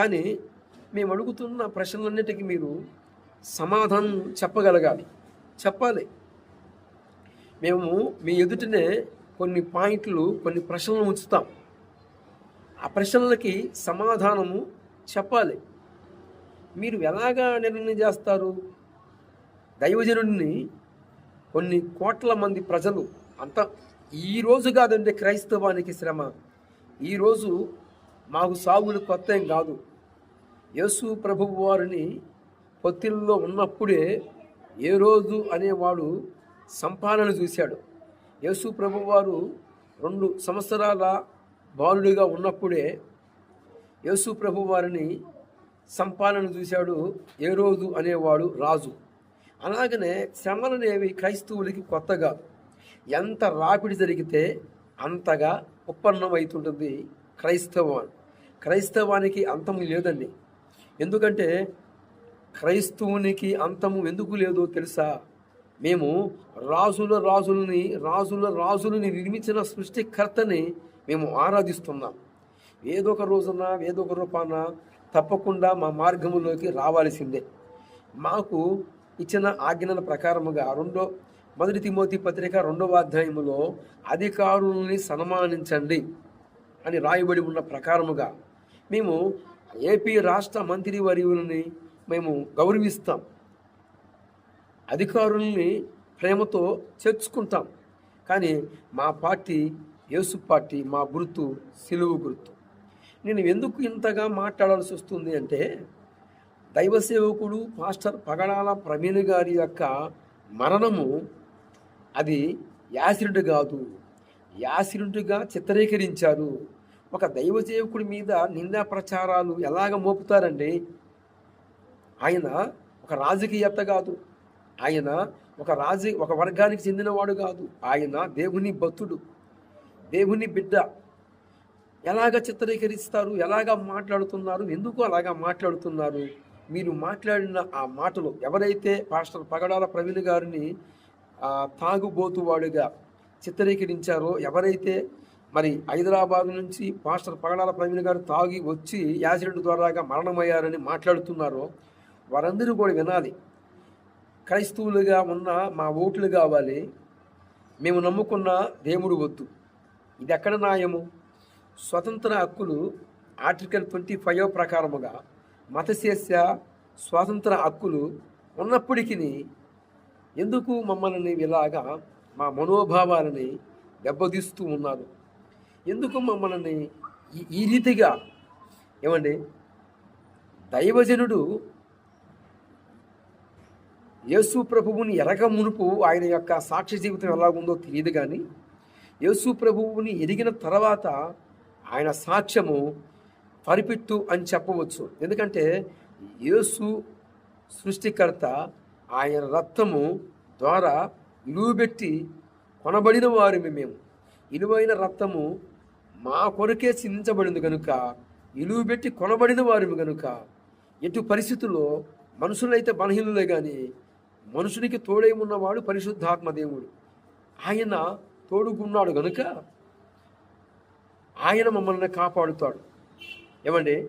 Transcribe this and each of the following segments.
కానీ మేము అడుగుతున్న ప్రశ్నలన్నిటికీ మీరు సమాధానం చెప్పగలగాలి. చెప్పాలి. మేము మీ ఎదుటనే కొన్ని పాయింట్లు కొన్ని ప్రశ్నలు ఉంచుతాం. ఆ ప్రశ్నలకి సమాధానము చెప్పాలి. మీరు ఎలాగా నిర్ణయం చేస్తారు? దైవజనుడిని కొన్ని కోట్ల మంది ప్రజలు అంత ఈరోజు కాదండి క్రైస్తవానికి శ్రమ. ఈరోజు మాకు సాగులు కొత్త ఏం కాదు. యేసు ప్రభువు వారిని పొత్తిల్లో ఉన్నప్పుడే ఏ రోజు అనేవాడు సంపాదన చూశాడు. యేసు ప్రభు వారు రెండు సంవత్సరాల బాలుడిగా ఉన్నప్పుడే యేసు ప్రభు వారిని సంపాదన చూశాడు. ఏ రోజు అనేవాడు రాజు. అలాగనే శ్రమలనేవి క్రైస్తవులకి కొత్తగా ఎంత రాపిడి జరిగితే అంతగా ఉత్పన్నమవుతుంటుంది క్రైస్తవం క్రైస్తవానికి అంతం లేదండి. ఎందుకంటే క్రైస్తవునికి అంతము ఎందుకు లేదో తెలుసా? మేము రాజుల రాజులని రాజుల రాజులని నిర్మించిన సృష్టికర్తని మేము ఆరాధిస్తున్నాం. ఏదో ఒక రోజున ఏదో ఒక రూపాన తప్పకుండా మా మార్గములోకి రావాల్సిందే. మాకు ఇచ్చిన ఆజ్ఞల ప్రకారముగా రెండో మొదటి తిమోతి పత్రిక రెండవ అధ్యాయములో అధికారుల్ని సన్మానించండి అని రాయబడి ఉన్న ప్రకారముగా మేము ఏపీ రాష్ట్ర మంత్రి వర్యులని మేము గౌరవిస్తాం. అధికారుల్ని ప్రేమతో చేర్చుకుంటాం. కానీ మా పార్టీ యేసు పార్టీ మా గుర్తు సిలువు గుర్తు. నేను ఎందుకు ఇంతగా మాట్లాడాల్సి వస్తుంది అంటే దైవ సేవకుడు పాస్టర్ పగడాల ప్రవీణ్ గారి యొక్క మరణము అది యాసిడ్ కాదు. యాసిడ్గా చిత్రీకరించారు. ఒక దైవ సేవకుడి మీద నిందా ప్రచారాలు ఎలాగ మోపుతారండి? ఆయన ఒక రాజకీయత కాదు. ఆయన ఒక రాజు ఒక వర్గానికి చెందినవాడు కాదు. ఆయన దేవుని భక్తుడు దేవుని బిడ్డ. ఎలాగ చిత్రీకరిస్తారు? ఎలాగ మాట్లాడుతున్నారు? ఎందుకు అలాగా మాట్లాడుతున్నారు? మీరు మాట్లాడిన ఆ మాటలు ఎవరైతే పాస్టర్ పగడాల ప్రవీణ్ గారిని తాగుబోతువాడుగా చిత్రీకరించారో ఎవరైతే మరి హైదరాబాద్ నుంచి పాస్టర్ పగడాల ప్రవీణ్ గారు తాగి వచ్చి యాసిడ్ ద్వారాగా మరణమయ్యారని మాట్లాడుతున్నారో. వారందరూ కూడా వినాలి. క్రైస్తవులుగా ఉన్న మా ఓట్లు కావాలి. మేము నమ్ముకున్న దేవుడు వద్దు. ఇది ఎక్కడ న్యాయము? స్వతంత్ర హక్కులు ఆర్టికల్ ట్వంటీ ఫైవ్ ప్రకారముగా మతశేష స్వాతంత్ర హక్కులు ఉన్నప్పటికీ ఎందుకు మమ్మల్ని ఇలాగా మా మనోభావాలని దెబ్బతీస్తూ ఉన్నారు? ఎందుకు మమ్మల్ని ఈ- రీతిగా? ఏమండి? దైవజనుడు యేసు ప్రభువుని ఎరగ మునుపు ఆయన యొక్క సాక్షి జీవితం ఎలాగుందో తెలియదు కానీ యేసు ప్రభువుని ఎరిగిన తర్వాత ఆయన సాక్ష్యము పరిపెట్టు అని చెప్పవచ్చు. ఎందుకంటే యేసు సృష్టికర్త ఆయన రక్తము ద్వారా విలువబెట్టి కొనబడిన వారిమి మేము. ఇలువైన రక్తము మా కొరకే చిందించబడింది కనుక ఇలువబెట్టి కొనబడిన వారు కనుక ఎటు పరిస్థితుల్లో మనుషులైతే బలహీనులే కానీ మనుషునికి తోడై ఉన్నవాడు పరిశుద్ధాత్మ దేవుడు. ఆయన తోడుకున్నాడు గనుక ఆయన మమ్మల్ని కాపాడుతాడు. ఏమండి?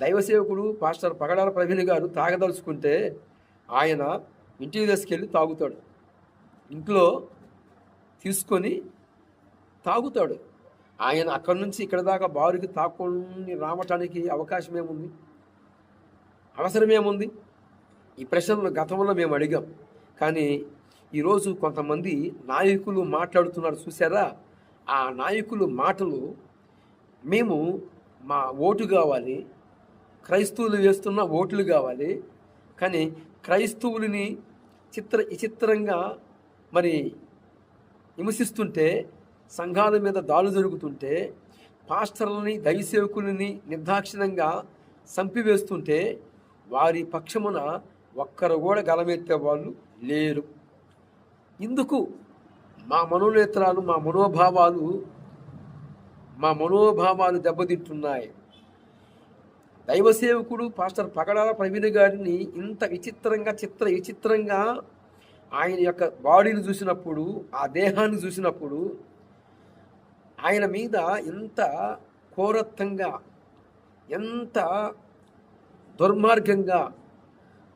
దైవ సేవకుడు పాస్టర్ పగడాల ప్రవీణ్ గారు తాగదలుచుకుంటే ఆయన ఇంటికి తీసుకెళ్ళి తాగుతాడు. ఇంట్లో తీసుకొని తాగుతాడు. ఆయన అక్కడి నుంచి ఇక్కడ దాకా బారుకి తాకొని రావటానికి అవకాశం ఏముంది? అవసరమేముంది? ఈ ప్రశ్నలు గతంలో మేము అడిగాం. కానీ ఈరోజు కొంతమంది నాయకులు మాట్లాడుతున్నారు చూసారా ఆ నాయకులు మాటలు మేము మా ఓటు కావాలి క్రైస్తవులు వేస్తున్న ఓట్లు కావాలి కానీ క్రైస్తవులని చిత్ర విచిత్రంగా మరి హింసిస్తుంటే సంఘాల మీద దాడులు జరుగుతుంటే పాస్టర్లని దైవసేవకులని నిర్దాక్షిణంగా చంపివేస్తుంటే వారి పక్షమున ఒక్కరు కూడా గలమెత్తే వాళ్ళు లేరు. ఇందుకు మా మనోనేత్రాలు మా మనోభావాలు మా మనోభావాలు దెబ్బతింటున్నాయి. దైవ సేవకుడు పాస్టర్ పగడాల ప్రవీణ్ గారిని ఇంత విచిత్రంగా చిత్ర విచిత్రంగా ఆయన యొక్క బాడీని చూసినప్పుడు ఆ దేహాన్ని చూసినప్పుడు ఆయన మీద ఎంత ఘోరత్వంగా ఎంత దుర్మార్గంగా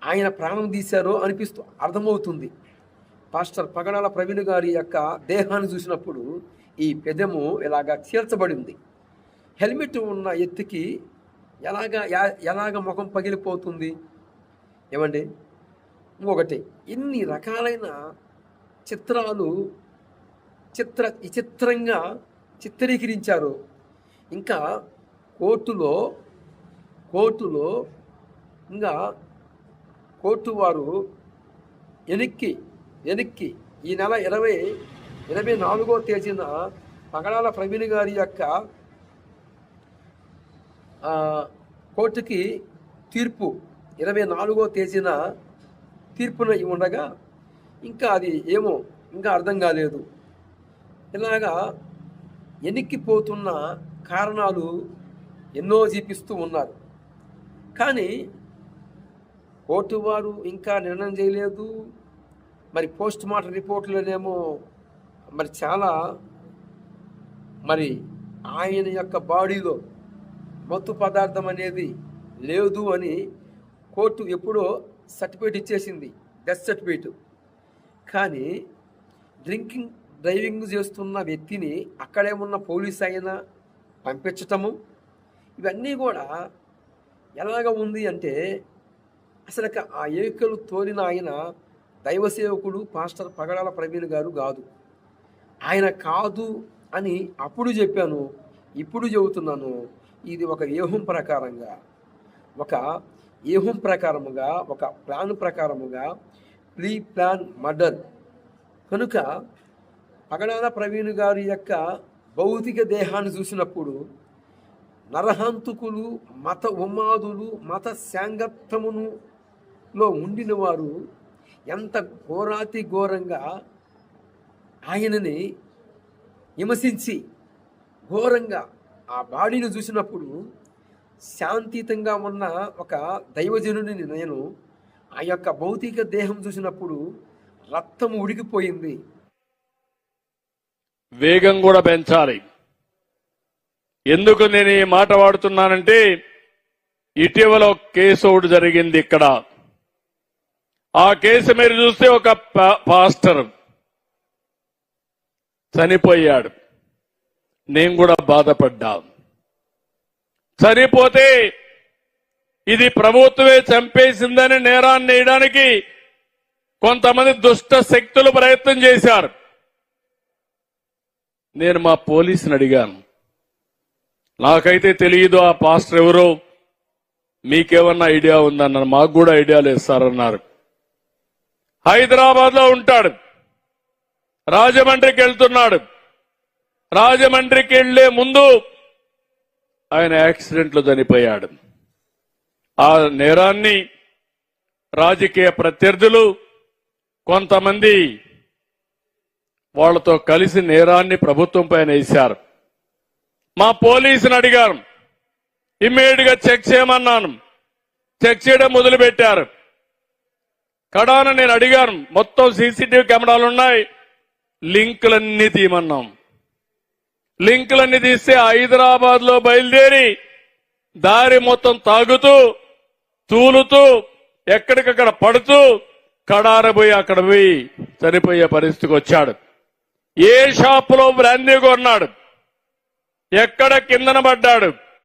ఆయన ప్రాణం తీశారో అనిపిస్తూ అర్థమవుతుంది. పాస్టర్ పగడాల ప్రవీణ్ గారి యొక్క దేహాన్ని చూసినప్పుడు ఈ పెదము ఇలాగా చీల్చబడింది. హెల్మెట్ ఉన్న ఎత్తుకి ఎలాగ ఎలాగ ముఖం పగిలిపోతుంది? ఏమండి? ఇంకొకటి ఇన్ని రకాలైన చిత్రాలు చిత్ర విచిత్రంగా చిత్రీకరించారు. ఇంకా కోర్టులో కోర్టులో ఇంకా కోర్టు వారు వెనక్కి వెనక్కి ఈ నెల ఇరవై ఇరవై నాలుగో తేదీన పగడాల ప్రవీణ్ గారి యొక్క కోర్టుకి తీర్పు ఇరవై నాలుగో తేదీన తీర్పున ఉండగా ఇంకా అది ఏమో ఇంకా అర్థం కాలేదు. ఇలాగా ఎనిక్కిపోతున్న కారణాలు ఎన్నో చూపిస్తూ ఉన్నారు. కానీ కోర్టు వారు ఇంకా నిర్ణయం చేయలేదు. మరి పోస్ట్ మార్టం రిపోర్ట్లోనేమో మరి చాలా మరి ఆయన యొక్క బాడీలో మత్తు పదార్థం అనేది లేదు అని కోర్టు ఎప్పుడో సర్టిఫికేట్ ఇచ్చేసింది డెత్ సర్టిఫికేట్. కానీ డ్రింకింగ్ డ్రైవింగ్ చేస్తున్న వ్యక్తిని అక్కడే ఉన్న పోలీస్ అయినా పంపించటము. ఇవన్నీ కూడా ఎలాగ ఉంది అంటే అసలు ఆ ఏకలు తోలిన ఆయన దైవ సేవకుడు పాస్టర్ పగడాల ప్రవీణ్ గారు కాదు. ఆయన కాదు అని అప్పుడు చెప్పాను ఇప్పుడు చెబుతున్నాను. ఇది ఒక వ్యూహం ప్రకారంగా ఒక వ్యూహం ప్రకారముగా ఒక ప్లాన్ ప్రకారముగా ప్రీ ప్లాన్ మర్డర్. కనుక పగడాల ప్రవీణ్ గారి యొక్క భౌతిక దేహాన్ని చూసినప్పుడు నరహంతుకులు మత ఉమాదులు మత శాంగత్వమును లో ఉండిన వారు ఎంత ఘోరాతి ఘోరంగా ఆయనని విమర్శించి ఘోరంగా ఆ బాడీని చూసినప్పుడు శాంతియుతంగా ఉన్న ఒక దైవజనుని నేను ఆ యొక్క భౌతిక దేహం చూసినప్పుడు రక్తం ఉడికిపోయింది. వేగం కూడా పెంచాలి. ఎందుకు నేను ఈ మాట వాడుతున్నానంటే ఇటీవల కేసు ఒకటి జరిగింది ఇక్కడ. ఆ కేసు మీరు చూస్తే ఒక పా- పాస్టర్ చనిపోయాడు. నేను కూడా బాధపడ్డా. చనిపోతే ఇది ప్రభుత్వమే చంపేసిందని నేరాన్ని వేయడానికి కొంతమంది దుష్ట శక్తులు ప్రయత్నం చేశారు. నేను మా పోలీసుని అడిగాను. నాకైతే తెలియదు ఆ పాస్టర్ ఎవరో. మీకేమన్నా ఐడియా ఉందన్నారు మాకు కూడా ఐడియా లేదు సార్ అన్నారు. హైదరాబాద్లో ఉంటాడు. రాజమండ్రికి వెళ్తున్నాడు. రాజమండ్రికి వెళ్ళే ముందు ఆయన యాక్సిడెంట్లో చనిపోయాడు. ఆ నేరాన్ని రాజకీయ ప్రత్యర్థులు కొంతమంది వాళ్ళతో కలిసి నేరాన్ని ప్రభుత్వం పైన వేశారు. మా పోలీసుని అడిగారు. ఇమ్మీడియట్గా చెక్ చేయమన్నాను. చెక్ చేయడం మొదలుపెట్టారు. కడాన నేను అడిగాను మొత్తం సీసీటీవీ కెమెరాలు ఉన్నాయి లింకులన్నీ తీయమన్నాం. లింకులన్నీ తీస్తే హైదరాబాద్లో బయలుదేరి దారి మొత్తం తాగుతూ తూలుతూ ఎక్కడికక్కడ పడుతూ కడారబోయి అక్కడ పోయి చనిపోయే పరిస్థితికి వచ్చాడు. ఏ షాపులో బ్రాందీ కొన్నాడు? ఎక్కడ కిందన పడ్డాడు?